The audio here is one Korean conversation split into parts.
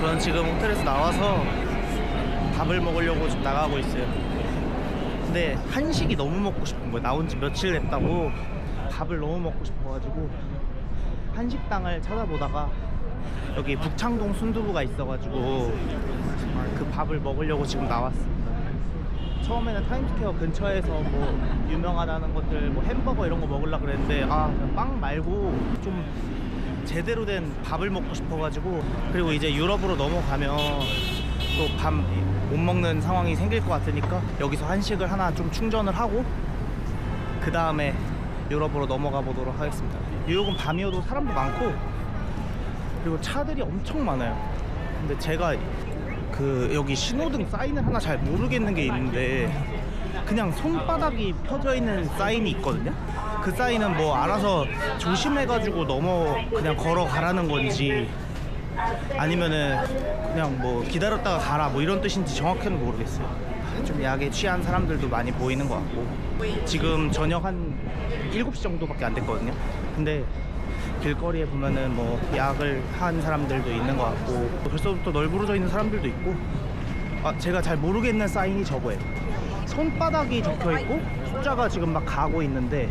저는 지금 호텔에서 나와서 밥을 먹으려고 지금 나가고 있어요. 근데 한식이 너무 먹고 싶은 거예요. 나온 지 며칠 됐다고 밥을 너무 먹고 싶어가지고 한식당을 찾아보다가 여기 북창동 순두부가 있어가지고 그 밥을 먹으려고 지금 나왔습니다. 처음에는 타임스퀘어 근처에서 뭐 유명하다는 것들 뭐 햄버거 이런 거 먹으려고 그랬는데 아 빵 말고 좀 제대로 된 밥을 먹고 싶어가지고 그리고 이제 유럽으로 넘어가면 또밥못 먹는 상황이 생길 것 같으니까 여기서 한식을 하나 좀 충전을 하고 그 다음에 유럽으로 넘어가 보도록 하겠습니다. 뉴욕은 밤이어도 사람도 많고 그리고 차들이 엄청 많아요. 근데 제가 그 여기 신호등 사인을 하나 잘 모르겠는 게 있는데 그냥 손바닥이 펴져 있는 사인이 있거든요. 그 사인은 뭐 알아서 조심해가지고 넘어 그냥 걸어가라는 건지 아니면은 그냥 뭐 기다렸다가 가라 뭐 이런 뜻인지 정확히는 모르겠어요. 좀 약에 취한 사람들도 많이 보이는 것 같고 지금 저녁 한 7시 정도밖에 안 됐거든요. 근데 길거리에 보면은 뭐 약을 한 사람들도 있는 것 같고 벌써부터 널브러져 있는 사람들도 있고 아 제가 잘 모르겠는 사인이 저거예요. 손바닥이 적혀 있고 숫자가 지금 막 가고 있는데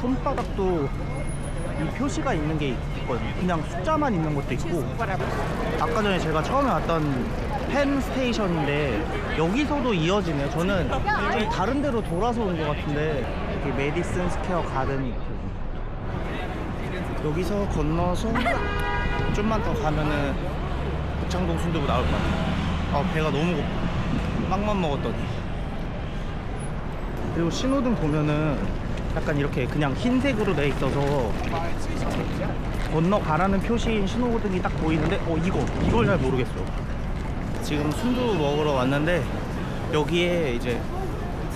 손바닥도 이 표시가 있는 게 있거든요. 그냥 숫자만 있는 것도 있고 아까 전에 제가 처음에 왔던 펜 스테이션인데 여기서도 이어지네요. 저는 좀 다른 데로 돌아서 온 것 같은데 여기 메디슨 스퀘어 가든이 있거든요. 여기서 건너서 좀만 더 가면은 북창동 순두부 나올 것 같아요. 아 배가 너무 고파. 빵만 먹었더니. 그리고 신호등 보면은 약간 이렇게 그냥 흰색으로 돼 있어서 건너가라는 표시인 신호등이 딱 보이는데 어 이거 이걸 잘 모르겠어. 지금 순두부 먹으러 왔는데 여기에 이제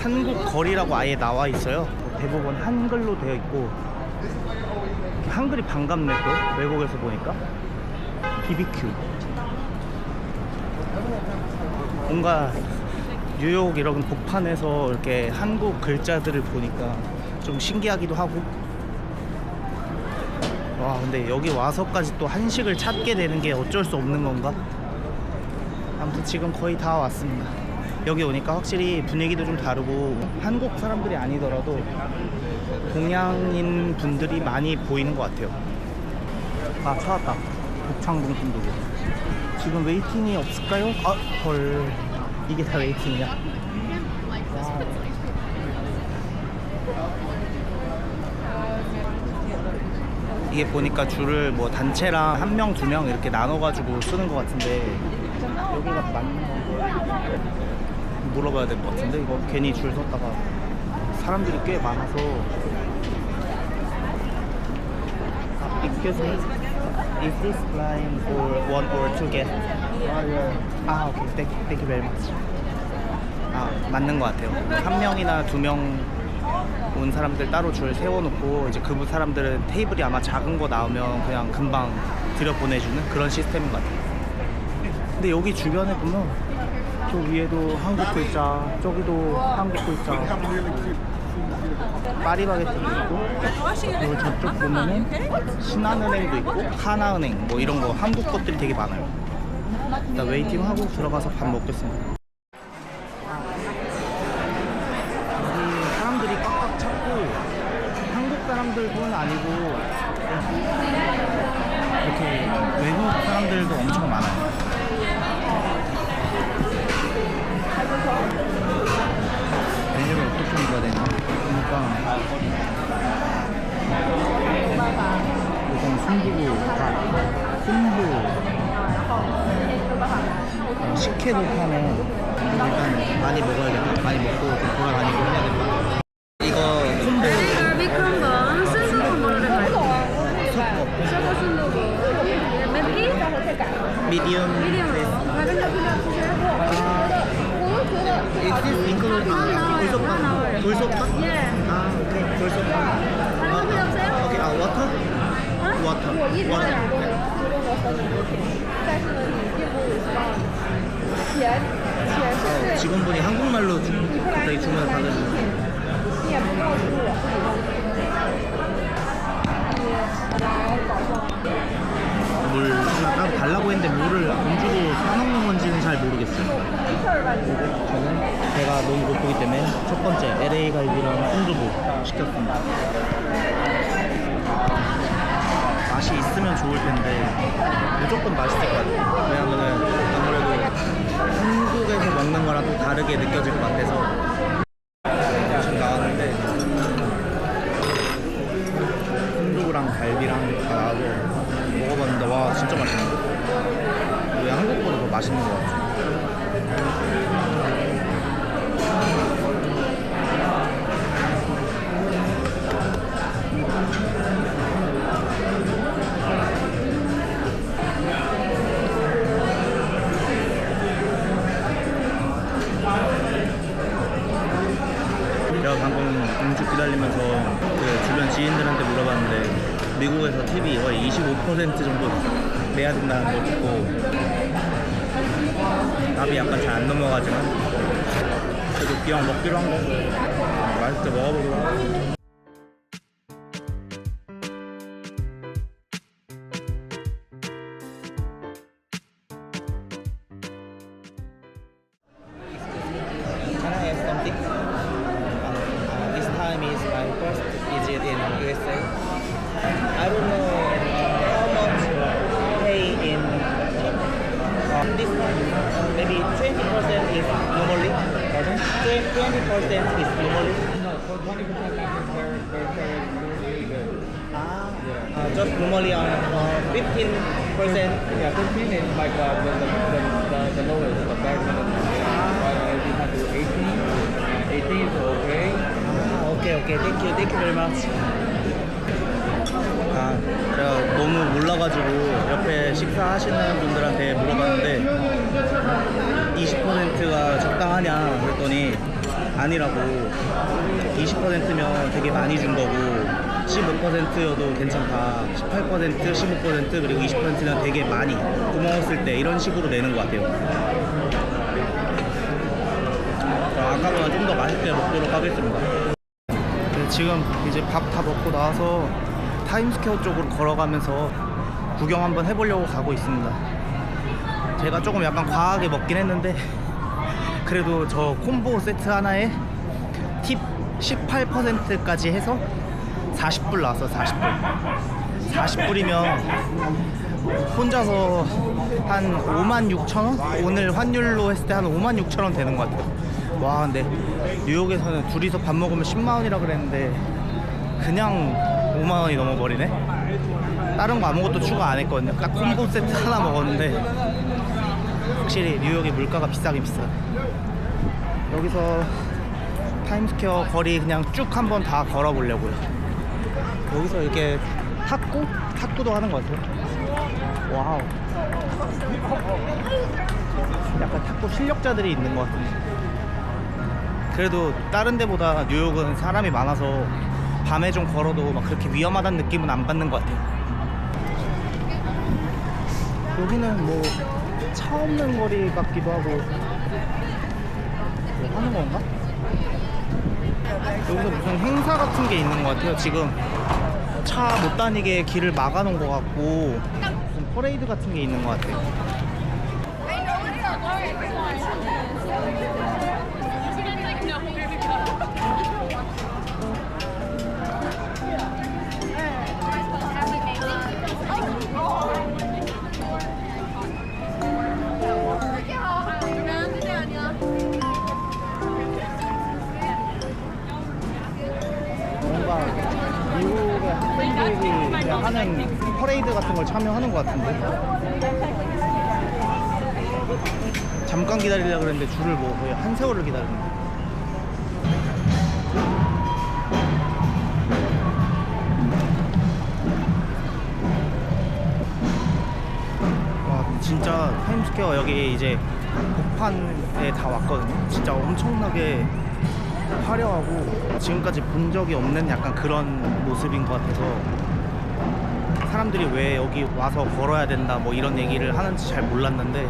한국 거리라고 아예 나와 있어요. 대부분 한글로 되어 있고 한글이 반갑네 또 외국에서 보니까 BBQ 뭔가 뉴욕 이런 복판에서 이렇게 한국 글자들을 보니까 좀 신기하기도 하고 와 근데 여기 와서까지 또 한식을 찾게 되는 게 어쩔 수 없는 건가 아무튼 지금 거의 다 왔습니다 여기 오니까 확실히 분위기도 좀 다르고 한국 사람들이 아니더라도 동양인 분들이 많이 보이는 것 같아요. 아 찾았다. 북창동 순두부. 지금 웨이팅이 없을까요? 아 헐. 이게 다 웨이팅이야. 와. 이게 보니까 줄을 뭐 단체랑 한 명, 두 명 이렇게 나눠가지고 쓰는 것 같은데 여기가 맞는 건가요? 물어봐야 될 것 같은데 이거 괜히 줄 섰다가 사람들이 꽤 많아서. 아, Excuse me. Is this line for one or two guests? 아 오케이 thank, thank you very much. 아 맞는 것 같아요. 한 명이나 두명 온 사람들 따로 줄 세워놓고 이제 그 사람들은 테이블이 아마 작은 거 나오면 그냥 금방 들여 보내주는 그런 시스템인 것 같아요. 근데 여기 주변에 보면 저 위에도 한국 글자 저기도 한국 글자. 파리바게트도 있고 그리고 저쪽 보면은 신한은행도 있고 하나은행 뭐 이런 거 한국 것들이 되게 많아요. 일단 웨이팅 하고 들어가서 밥 먹겠습니다 여기 사람들이 꽉꽉 찼고 한국 사람들뿐 아니고 이렇게 외국 사람들도 엄청 많아요. 메뉴를 어떻게 읽어야 되나? 그러니까 우선 순두부, 밥, 순부 어, 식혜도 파네 일단 많이 먹어야겠다 많이 먹고 좀 돌아다니고 해야 될것 같아 이거 콤보 갈비 콤보, 순두부 뭐를 말고 섞어 셔거 순두부 맵기? 거 필요 없으세요? Is this 아, 나와요. 돌솥밥? 예아 오케이 돌솥밥 필요 없어요? 오케이 아 워터? 워터 워터 어, 직원분이 한국말로 주, 갑자기 주문을 물하 나 따로 달라고 했는데 뭐를 돈 주고 사놓는 건지는 잘 모르겠어요. 저는 배가 너무 고프기 때문에 첫 번째 LA 갈비랑 순두부 시켰습니다. 맛이 있으면 좋을 텐데 무조건 맛있을 것 같아요. 왜냐면은 아무래도 한국에서 먹는 거랑 또 다르게 느껴질 것 같아서 지금 나왔는데 순두부랑 갈비랑 다 나와서 먹어봤는데 와 진짜 맛있는데 왜 한국보다 더 맛있는 것 같아. 제가 방금 음식 기다리면서 그 주변 지인들한테 물어봤는데 미국에서 팁이 거의 25% 정도 내야 된다는 거 듣고 답이 약간 잘 안 넘어가지만 그래도 기왕 먹기로 한 거. 맛있게 하겠 discount. Maybe 20% is normally. Pardon? 20% is normally. No, for 20% back very, very, very. Ah, yeah. uh, just normally on uh, uh 15%. Yeah, 15 is like uh, the, the, the, the lowest, the bare minimum. Yeah. You 18 is okay. Ah, okay, okay. Thank you. Thank you very much. 아 제가 너무 몰라가지고 옆에 식사하시는 분들한테 물어봤는데 20%가 적당하냐 그랬더니 아니라고. 20%면 되게 많이 준 거고 15%여도 괜찮다. 18% 15% 그리고 20%는 되게 많이 고마웠을 때 이런 식으로 내는 것 같아요. 아까보다 좀 더 맛있게 먹도록 하겠습니다. 네, 지금 이제 밥 다 먹고 나와서 타임스퀘어 쪽으로 걸어가면서 구경 한번 해보려고 가고 있습니다. 제가 조금 약간 과하게 먹긴 했는데 그래도 저 콤보 세트 하나에 팁 18%까지 해서 40불 나왔어 40불 40불이면 혼자서 한 5만 6천 원? 오늘 환율로 했을 때 한 5만 6천 원 되는 것 같아요. 와 근데 뉴욕에서는 둘이서 밥 먹으면 10만 원이라 그랬는데 그냥 5만 원이 넘어버리네. 다른 거 아무것도 추가 안 했거든요. 딱 콤보 세트 하나 먹었는데 확실히 뉴욕이 물가가 비싸긴 비싸. 여기서 타임스퀘어 거리 그냥 쭉 한번 다 걸어보려고요. 여기서 이렇게 탁구? 탁구도 하는 것 같아요. 와우. 약간 탁구 실력자들이 있는 것 같은데. 그래도 다른 데보다 뉴욕은 사람이 많아서 밤에 좀 걸어도 막 그렇게 위험하다는 느낌은 안 받는 것 같아요. 여기는 뭐 차 없는 거리 같기도 하고 뭐 하는 건가? 여기서 무슨 행사 같은 게 있는 것 같아요. 지금 차 못 다니게 길을 막아놓은 것 같고 무슨 퍼레이드 같은 게 있는 것 같아요. 학생들이 하는 퍼레이드 같은 걸 참여하는 것 같은데? 잠깐 기다리려 그랬는데 줄을 뭐 거의 한 세월을 기다리는 와 진짜 타임스퀘어 여기 이제 복판에 다 왔거든요. 진짜 엄청나게 화려하고 지금까지 본 적이 없는 약간 그런 모습인 것 같아서 사람들이 왜 여기 와서 걸어야 된다 뭐 이런 얘기를 하는지 잘 몰랐는데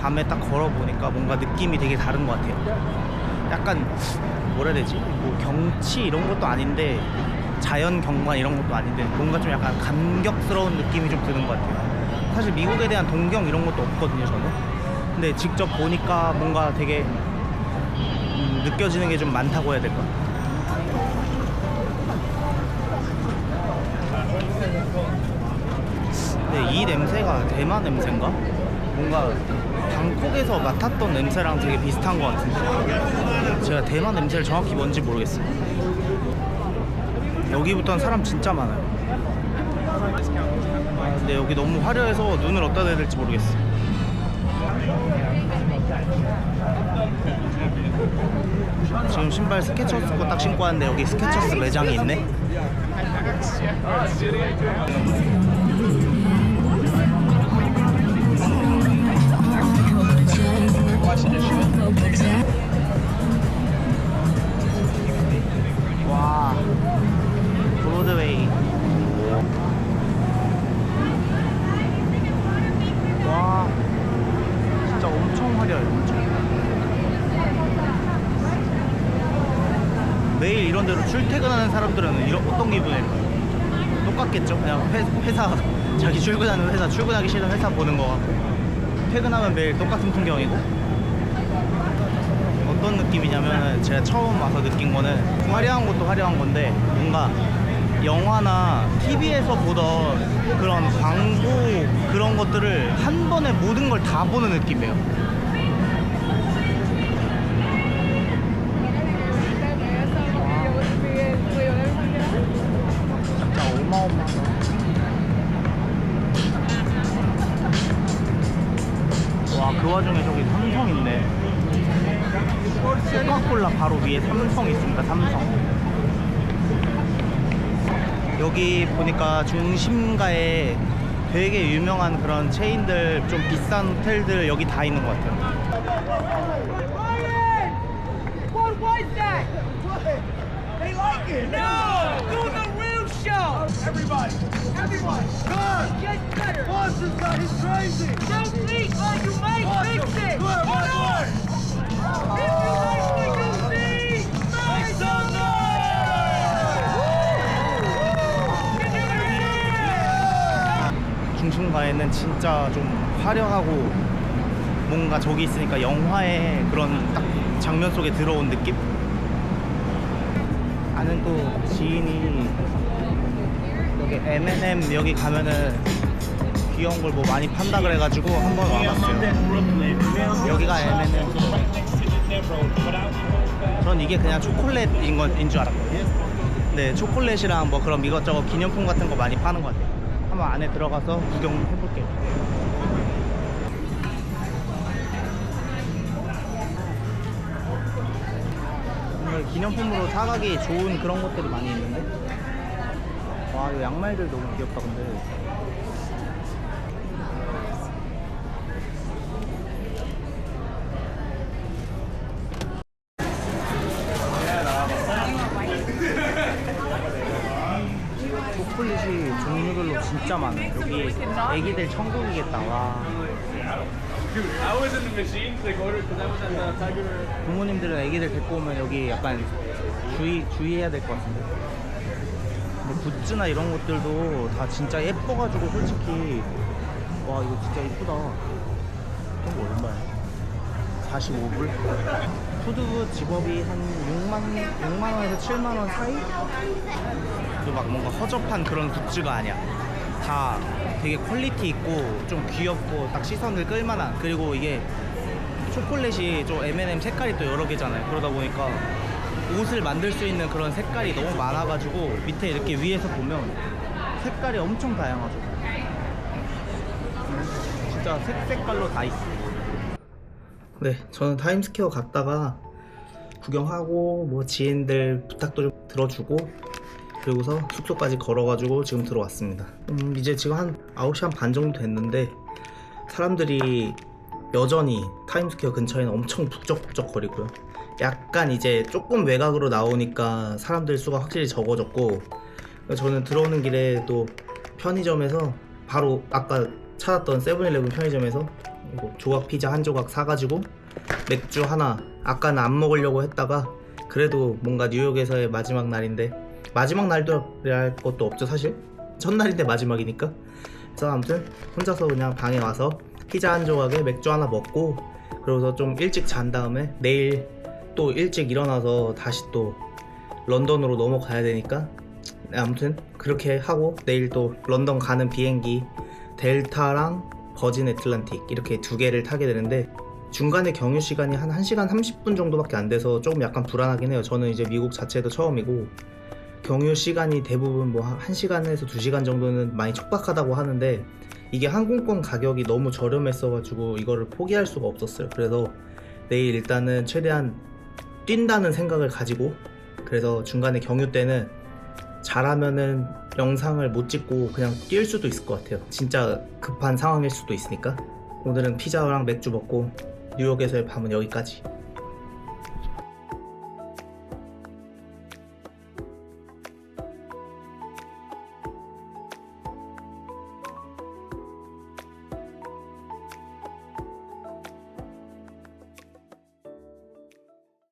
밤에 딱 걸어보니까 뭔가 느낌이 되게 다른 것 같아요. 약간 뭐라 해야 되지? 뭐 경치 이런 것도 아닌데 자연 경관 이런 것도 아닌데 뭔가 좀 약간 감격스러운 느낌이 좀 드는 것 같아요. 사실 미국에 대한 동경 이런 것도 없거든요 저는. 근데 직접 보니까 뭔가 되게 음, 느껴지는 게 좀 많다고 해야 될까? 근데 이 냄새가 대만 냄새인가? 뭔가 방콕에서 맡았던 냄새랑 되게 비슷한 것 같은데? 제가 대만 냄새를 정확히 뭔지 모르겠어요. 여기부터는 사람 진짜 많아요. 아, 근데 여기 너무 화려해서 눈을 어디다 대야 될지 모르겠어 지금 신발 스케쳐스 거 딱 신고 왔는데 여기 스케쳐스 매장이 있네. 와 브로드웨이. 와 진짜 엄청 화려해요 엄청 매일 이런 데로 출퇴근하는 사람들은 이런 어떤 기분일까요? 똑같겠죠 그냥 회, 회사 자기 출근하는 회사 출근하기 싫은 회사 보는 거 같고 퇴근하면 매일 똑같은 풍경이고 어떤 느낌이냐면 제가 처음 와서 느낀 거는 화려한 것도 화려한 건데 뭔가 영화나 TV에서 보던 그런 광고 그런 것들을 한 번에 모든 걸 다 보는 느낌이에요. 삼성 있습니다. 삼성. 여기 보니까 중심가에 되게 유명한 그런 체인들 좀 비싼 호텔들 여기 다 있는 것 같아요. 중심가에는 진짜 좀 화려하고 뭔가 저기 있으니까 영화의 그런 딱 장면 속에 들어온 느낌? 아는 또 지인이 여기 M&M 여기 가면은 귀여운 걸 뭐 많이 판다 그래가지고 한번 와봤어요. 여기가 M&M. 전 이게 그냥 초콜릿인 건인 줄 알았거든요. 네, 초콜릿이랑 뭐 그런 이것저것 기념품 같은 거 많이 파는 것 같아요. 한번 안에 들어가서 구경 해볼게요. 정말 기념품으로 사가기 좋은 그런 것들이 많이 있는데. 와, 이 양말들 너무 귀엽다, 근데. 애기들 천국이겠다. 와. 부모님들은 애기들 데리고 오면 여기 약간 주의 주의해야 될 것 같은데. 근데 굿즈나 이런 것들도 다 진짜 예뻐가지고 솔직히 와 이거 진짜 예쁘다. 이거 얼마야? 45불? 푸드 직업이 한 6만 6만 원에서 7만 원 사이? 또막 뭔가 허접한 그런 굿즈가 아니야. 다 되게 퀄리티 있고 좀 귀엽고 딱 시선을 끌만한 그리고 이게 초콜릿이 좀 M&M 색깔이 또 여러 개잖아요. 그러다 보니까 옷을 만들 수 있는 그런 색깔이 너무 많아가지고 밑에 이렇게 위에서 보면 색깔이 엄청 다양하죠. 진짜 색 색깔로 다 있어. 네, 저는 타임스퀘어 갔다가 구경하고 뭐 지인들 부탁도 좀 들어주고 그리고서 숙소까지 걸어가지고 지금 들어왔습니다. 음, 이제 지금 한 9시 한 반 정도 됐는데 사람들이 여전히 타임스퀘어 근처에는 엄청 북적북적 거리고요. 약간 이제 조금 외곽으로 나오니까 사람들 수가 확실히 적어졌고 저는 들어오는 길에 또 편의점에서 바로 아까 찾았던 세븐일레븐 편의점에서 이거 조각 피자 한 조각 사가지고 맥주 하나 아까는 안 먹으려고 했다가 그래도 뭔가 뉴욕에서의 마지막 날인데 마지막 날도 할 것도 없죠 사실. 첫날인데 마지막이니까. 그래서 아무튼 혼자서 그냥 방에 와서 피자 한 조각에 맥주 하나 먹고 그러고서 좀 일찍 잔 다음에 내일 또 일찍 일어나서 다시 또 런던으로 넘어가야 되니까. 네, 아무튼 그렇게 하고 내일 또 런던 가는 비행기 델타랑 버진 애틀란틱 이렇게 두 개를 타게 되는데 중간에 경유 시간이 한 1시간 30분 정도밖에 안 돼서 조금 약간 불안하긴 해요. 저는 이제 미국 자체도 처음이고 경유 시간이 대부분 뭐 1시간에서 2시간 정도는 많이 촉박하다고 하는데 이게 항공권 가격이 너무 저렴했어가지고 이거를 포기할 수가 없었어요. 그래서 내일 일단은 최대한 뛴다는 생각을 가지고 그래서 중간에 경유 때는 잘하면은 영상을 못 찍고 그냥 뛸 수도 있을 것 같아요. 진짜 급한 상황일 수도 있으니까. 오늘은 피자랑 맥주 먹고 뉴욕에서의 밤은 여기까지.